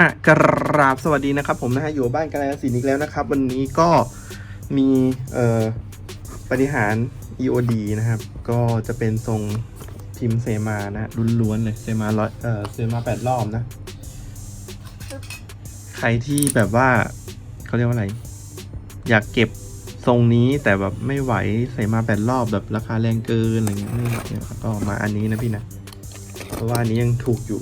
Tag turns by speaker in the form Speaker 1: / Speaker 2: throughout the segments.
Speaker 1: อะกราบสวัสดีนะครับผมนะฮะอยู่บ้านกาลสินธุ์อีกแล้วนะครับ วันนี้ก็มีเอ่อปฏิหาร EOD นะครับ ก็จะเป็นทรงพิมพ์เซมานะล้วนๆเลยเซมาร้อยเอ่อเซมาแปดรอบนะ ใครที่แบบว่าเขาเรียกว่าอะไร อยากเก็บทรงนี้แต่แบบไม่ไหวใส่มาแปดรอบแบบราคาแรงเกินอะไรเงี้ยไม่ไหวก็มาอันนี้นะพี่นะ เพราะว่าอันนี้ยังถูกอยู่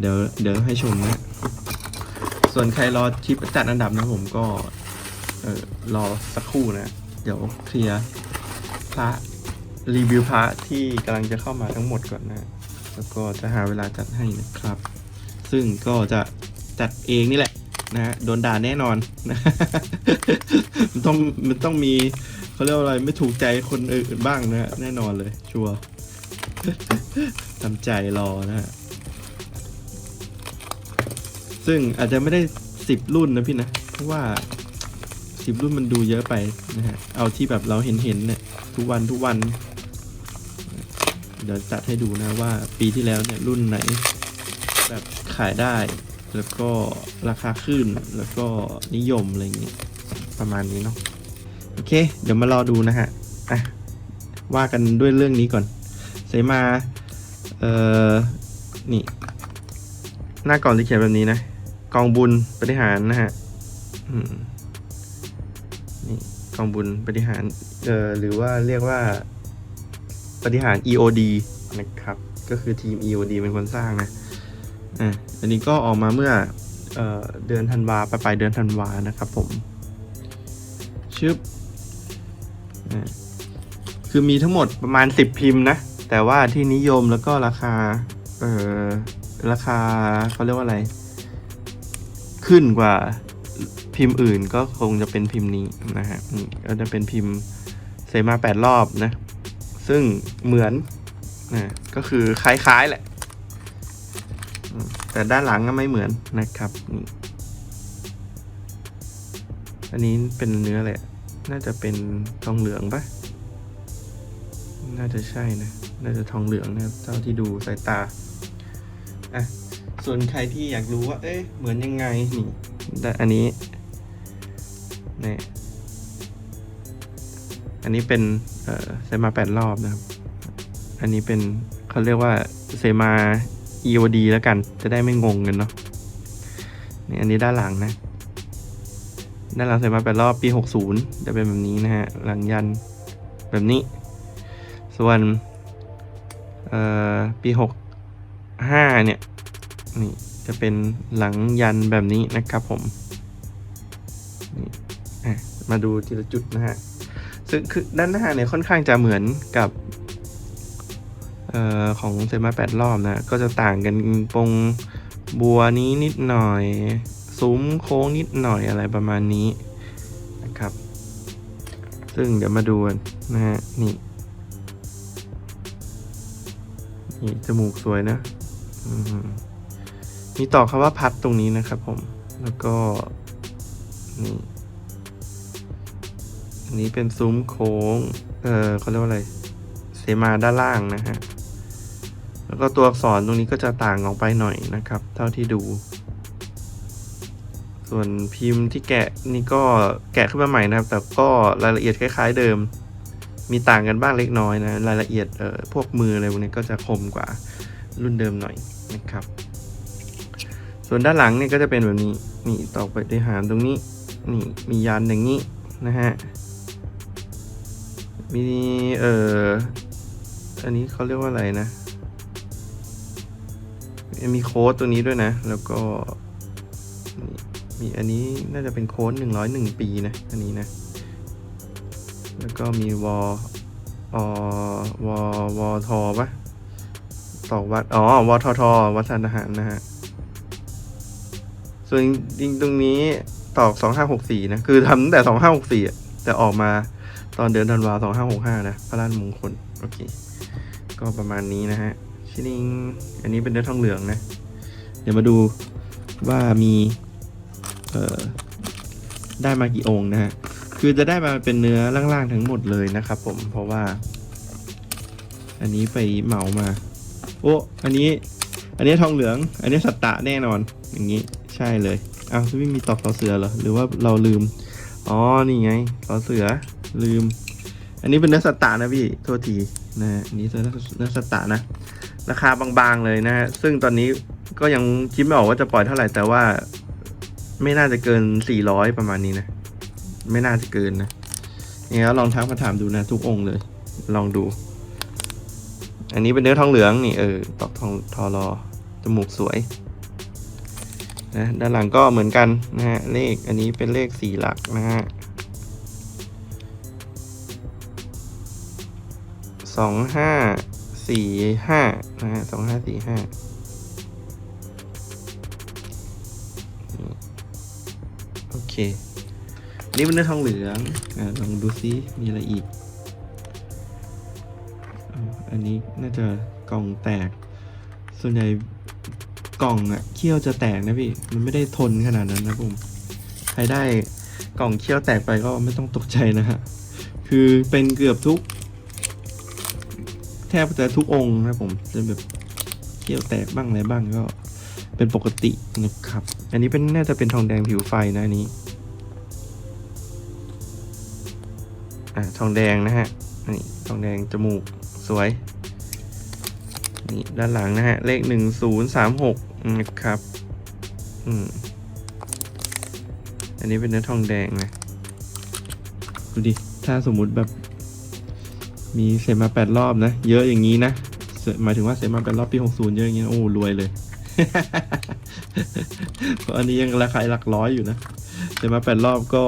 Speaker 1: เดี๋ยวเดี๋ยวให้ชมนะ ส่วนใครรอคลิปจัดอันดับนะผมก็ เออรอสักครู่นะ เดี๋ยวเคลียร์พระรีวิวพระที่กำลังจะเข้ามาทั้งหมดก่อนนะ แล้วก็จะหาเวลาจัดให้นะครับ ซึ่งก็จะจัดเองนี่แหละนะโดนด่าแน่นอนนะมันต้องมันต้องมีเขาเรียกว่าอะไรไม่ถูกใจคนอื่นบ้างนะฮะแน่นอนเลย ชัวร์ ทำใจรอนะฮะ ซึ่งอาจจะไม่ได้สิบรุ่นนะพี่นะ เพราะว่าสิบรุ่นมันดูเยอะไปนะฮะ เอาที่แบบเราเห็นเห็นเนี่ยทุกวันทุกวัน เดี๋ยวจัดให้ดูนะว่าปีที่แล้วเนี่ยรุ่นไหน แบบขายได้ แล้วก็ราคาขึ้นแล้วก็นิยมอะไรอย่างเงี้ยประมาณนี้เนาะโอเค เดี๋ยวมารอดูนะฮะอะว่ากันด้วยเรื่องนี้ก่อน เสมาเอ่อนี่ หน้ากล่องจะเขียนแบบนี้นะ กองบุญปฏิหารนะฮะนี่กองบุญปฏิหารเอ่อหรือว่าเรียกว่าปฏิหาร EOD นะครับ ก็คือทีม EOD เป็นคนสร้างนะอะอันนี้ก็ออกมาเมื่อเอ่อเดือนธันวาปลายเดือนธันวานะครับผมชึบอะคือมีทั้งหมดประมาณ 10 พิมพ์นะ แต่ว่าที่นิยมแล้วก็ราคา เอ่อราคาเขาเรียกว่าอะไร ขึ้นกว่าพิมพ์อื่นก็คงจะเป็นพิมพ์นี้นะฮะก็จะเป็นพิมพ์เซมาแปดรอบนะ ซึ่งเหมือนนะก็คือคล้ายๆแหละ แต่ด้านหลังก็ไม่เหมือนนะครับนี่อันนี้เป็นเนื้ออะไรอะน่าจะเป็นทองเหลืองปะน่าจะใช่นะ น่าจะทองเหลืองนะครับเท่าที่ดูสายตาอะส่วนใครที่อยากรู้ว่า เอ๊ะเหมือนยังไงนี่แต่อันนี้นี่อันนี้เป็นเอ่อเซมาแปดรอบนะครับ อันนี้เป็นเขาเรียกว่าเซมา EOD แล้วกัน จะได้ไม่งงกันเนาะนี่อันนี้ด้านหลังนะด้านหลังเซมาแปดรอบปี 60 จะเป็นแบบนี้นะฮะ หลังยันแบบนี้ ส่วน เอ่อปีหกห้าเนี่ยนี่จะเป็นหลังยันแบบนี้นะครับผมนี่มาดูทีละจุดนะฮะซึ่งคือด้านหน้าเนี่ยค่อนข้างจะเหมือนกับออของเซมาแปดรอบนะ ก็จะต่างกันตรงบัวนี้นิดหน่อย ซุ้มโค้งนิดหน่อยอะไรประมาณนี้นะครับ ซึ่งเดี๋ยวมาดูนะฮะ นี่ นี่จมูกสวยนะมมีต่อคำว่าพัดตรงนี้นะครับผม แล้วก็นี่อันนี้เป็นซุ้มโค้ง เออเขาเรียกว่าอะไร เสมาด้านล่างนะฮะ แล้วก็ตัวอักษรตรงนี้ก็จะต่างออกไปหน่อยนะครับ เท่าที่ดู ส่วนพิมพ์ที่แกะนี่ก็แกะขึ้นมาใหม่นะครับ แต่ก็รายละเอียดคล้าย ๆ เดิม มีต่างกันบ้างเล็กน้อยนะรายละเอียดเอ่อพวกมืออะไรพวกนี้ก็จะคมกว่ารุ่นเดิมหน่อยนะครับ ส่วนด้านหลังเนี่ยก็จะเป็นแบบนี้นี่ต่อไปด้วยหารตรงนี้นี่มียันอย่างนี้นะฮะมีเอ่ออันนี้เขาเรียกว่าอะไรนะ มีโค้ดตัวนี้ด้วยนะ แล้วก็มีอันนี้น่าจะเป็นโค้ดหนึ่งร้อยหนึ่งปีนะ อันนี้นะ แล้วก็มีวออวอวอทอปะตอกวัด อ๋อวททวัดสานทหารนะฮะ ส่วนจริงตรงนี้ตอกสองห้าหกสี่นะ คือทำตั้งแต่สองห้าหกสี่ะแต่ออกมาตอนเดือนธันวาสองห้าหกห้านะ พระราชมงคล โอเค ก็ประมาณนี้นะฮะ ชินิง อันนี้เป็นเนื้อทองเหลืองนะ เดี๋ยวมาดูว่ามี เอ่อ ได้มากี่องค์นะฮะ คือจะได้มาเป็นเนื้อล่างๆทั้งหมดเลยนะครับผมเพราะว่า อันนี้ไปเหมามา โอ้อันนี้ อันนี้ทองเหลือง อันนี้สัตตะแน่นอน อย่างนี้ใช่เลยอ้าวไม่มีตอกต่อเสือเหรอหรือว่าเราลืมอ๋อนี่ไงต่อเสือลืม อันนี้เป็นเนื้อสัตตะนะพี่โทษทีนะอันนี้เป็นเนื้อสัตตะนะ ราคาบางๆเลยนะฮะซึ่งตอนนี้ก็ยังคิดไม่ออกว่าจะปล่อยเท่าไหร่แต่ว่า ไม่น่าจะเกิน 400 ประมาณนี้นะ ไม่น่าจะเกินนะยังไงก็ลองทักมาถามดูนะ ทุกองค์เลย ลองดู อันนี้เป็นเนื้อทองเหลืองนี่เออตอกทองทอรอจมูกสวยนะด้านหลังก็เหมือนกันนะฮะเลขอันนี้เป็นเลขสี่หลักนะฮะสองห้าสี่ห้านะฮะสองห้าสี่ห้าโอเค นี้เป็นเนื้อทองเหลืองอ่าลองดูซิมีอะไรอีกอ๋ออันนี้น่าจะกล่องแตก ส่วนใหญ่กล่องอะเขี้ยวจะแตกนะพี่ มันไม่ได้ทนขนาดนั้นนะผมใครได้กล่องเขี้ยวแตกไปก็ไม่ต้องตกใจนะฮะ คือเป็นเกือบทุก แทบจะทุกองค์นะผมจะแบบเขี้ยวแตกบ้างอะไรบ้างก็เป็นปกตินะครับ อันนี้เป็นน่าจะเป็นทองแดงผิวไฟนะอันนี้ อ่าทองแดงนะฮะนี่ทองแดงจมูกสวยนี่ด้านหลังนะฮะ เลขหนึ่งศูนย์สามหกนะครับอืมอันนี้เป็นเนื้อทองแดงนะดูดิ ถ้าสมมุติแบบ มีเซมาแปดรอบนะ เยอะอย่างนี้นะหมายถึงว่าเซมาแปดรอบปีหกศูนย์เยอะอย่างนี้ โอ้รวยเลย เพราะอันนี้ยังราคาหลักร้อยอยู่นะ เซมาแปดรอบก็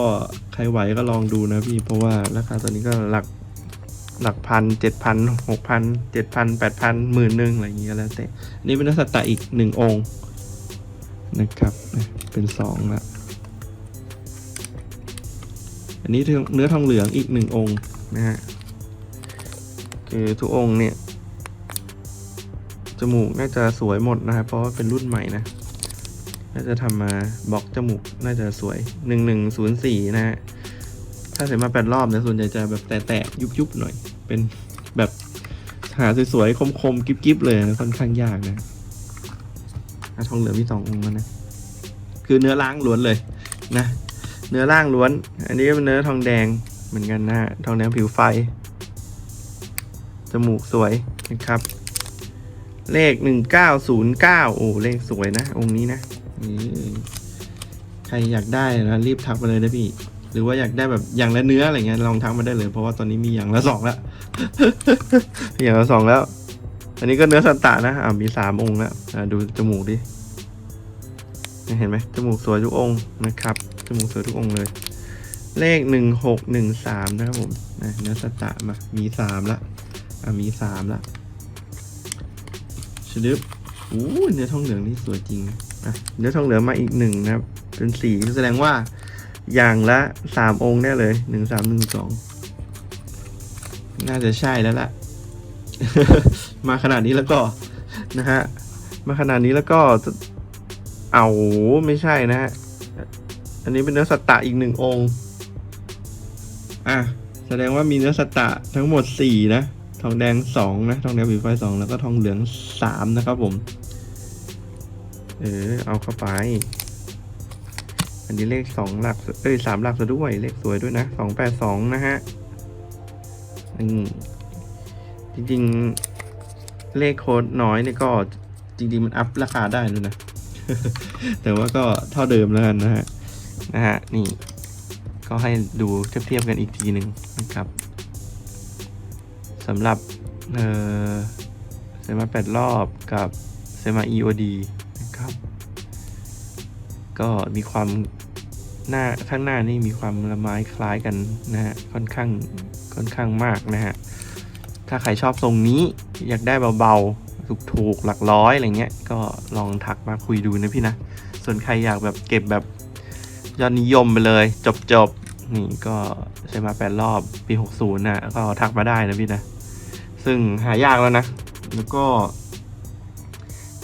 Speaker 1: ใครไหวก็ลองดูนะพี่ เพราะว่าราคาตอนนี้ก็หลักหลักพันเจ็ดพันหกพันเจ็ดพันแปดพันหมื่นหนึ่งอะไรอย่างเงี้ยแล้วแต่อันนี่เป็นนักสัตตะอีกหนึ่งองค์นะครับเป็นสองละอันนี้เนื้อทองเหลืองอีกหนึ่งองค์นะฮะคือทุกองค์เนี่ยจมูกน่าจะสวยหมดนะครับเพราะว่าเป็นรุ่นใหม่นะ น่าจะทำมาบล็อกจมูก น่าจะสวยหนึ่งหนึ่งศูนย์สี่นะฮะ ถ้าเสร็จมาแปดรอบเนี่ยส่วนใหญ่จะแบบแตะๆยุบๆหน่อย เป็นแบบหาสวยๆ คมๆ กิ๊บๆ เลยนะค่อนข้างยากนะทองเหลืองมีสององค์แล้นะ คือเนื้อล่างล้วนเลยนะ เนื้อล่างล้วน อันนี้ก็เป็นเนื้อทองแดงเหมือนกันนะฮะ ทองแดงผิวไฟ จมูกสวยนะครับ เลขหนึ่งเก้าศูนย์เก้าโอ้เลขสวยนะ องค์นี้นะ ใครอยากได้นะรีบทักมาเลยนะพี่ หรือว่าอยากได้แบบอย่างละเนื้ออะไรเงี้ยลองทักมาได้เลย เพราะว่าตอนนี้มีอย่างละสองแล้วอย่างละสองแล้ว อันนี้ก็เนื้อสันตะนะอ่ามีสามองค์แล้วดูจมูกดิเห็นไหมจมูกสวยทุกองค์นะครับจมูกสวยทุกองค์เลย เลขหนึ่งหกหนึ่งสามนะครับผมนะเนื้อสันตะมามีสามละอ่ามีสามละชดึบ อู้เนื้อทองเหลืองนี่สวยจริงอะเนื้อทองเหลืองมาอีกหนึ่งนะครับ เป็นสีแสดงว่าอย่างละสามองค์แน่เลยหนึ่งสามหนึ่งสองน่าจะใช่แล้วล่ะ มาขนาดนี้แล้วก็นะฮะมาขนาดนี้แล้วก็เอาไม่ใช่นะฮะอันนี้เป็นเนื้อสัตตะอีกหนึ่งองค์อะแสดงว่ามีเนื้อสัตตะทั้งหมดสี่นะทองแดงสองนะทองแดงผิวไฟสองแล้วก็ทองเหลืองสามนะครับผม เออ เอาเข้าไป อันนี้เลขสองหลัก เอ้ยสามหลักซะด้วย เลขสวยด้วยนะสองแปดสองนะฮะอืมจริงๆ เลขโค้ดน้อยเนี่ยก็จริง ๆ มันอัพราคาได้ด้วยนะ แต่ว่าก็เท่าเดิมแล้วกันนะฮะ นะฮะ นี่ ก็ให้ดูเทียบๆกันอีกทีหนึ่งนะครับสำหรับ เอ่อเซมาแปดรอบกับเซมา EOD นะครับ ก็มีความหน้าข้างหน้านี่มีความละไม้คล้ายกันนะฮะค่อนข้างค่อนข้างมากนะฮะถ้าใครชอบทรงนี้อยากได้เบาๆถูกๆหลักร้อยอะไรเงี้ยก็ลองทักมาคุยดูนะพี่นะ ส่วนใครอยากแบบเก็บแบบยอดนิยมไปเลย จบๆนี่ก็ใช้มาแปดรอบปี 60นะก็ทักมาได้นะพี่นะ ซึ่งหายากแล้วนะ แล้วก็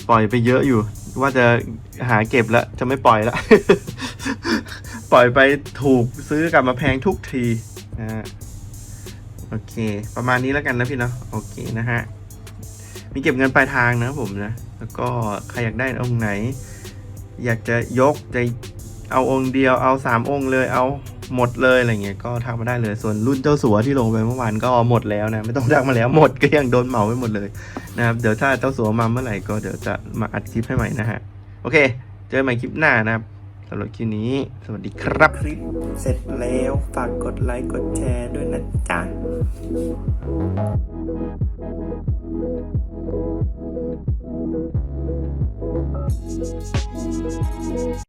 Speaker 1: ปล่อยไปเยอะอยู่ ว่าจะหาเก็บแล้ว จะไม่ปล่อยละ ปล่อยไปถูกซื้อกลับมาแพงทุกทีนะฮะโอเค ประมาณนี้แล้วกันนะพี่เนาะโอเคนะฮะ มีเก็บเงินปลายทางนะผมนะ แล้วก็ใครอยากได้องค์ไหน อยากจะยกจะเอาองค์เดียวเอาสามองค์เลยเอา หมดเลยอะไรเงี้ยก็ทักมาได้เลย ส่วนรุ่นเจ้าสัวที่ลงไปเมื่อวานก็หมดแล้วนะ ไม่ต้องทักมาแล้วหมดก็ยังโดนเหมาไปหมดเลยนะครับเดี๋ยวถ้าเจ้าสัวมาเมื่อไหร่ก็เดี๋ยวจะมาอัดคลิปให้ใหม่นะฮะโอเค เจอใหม่คลิปหน้านะครับสำหรับคลิปนี้ สวัสดีครับ คลิปเสร็จแล้วฝากกดไลค์กดแชร์ด้วยนะจ๊ะ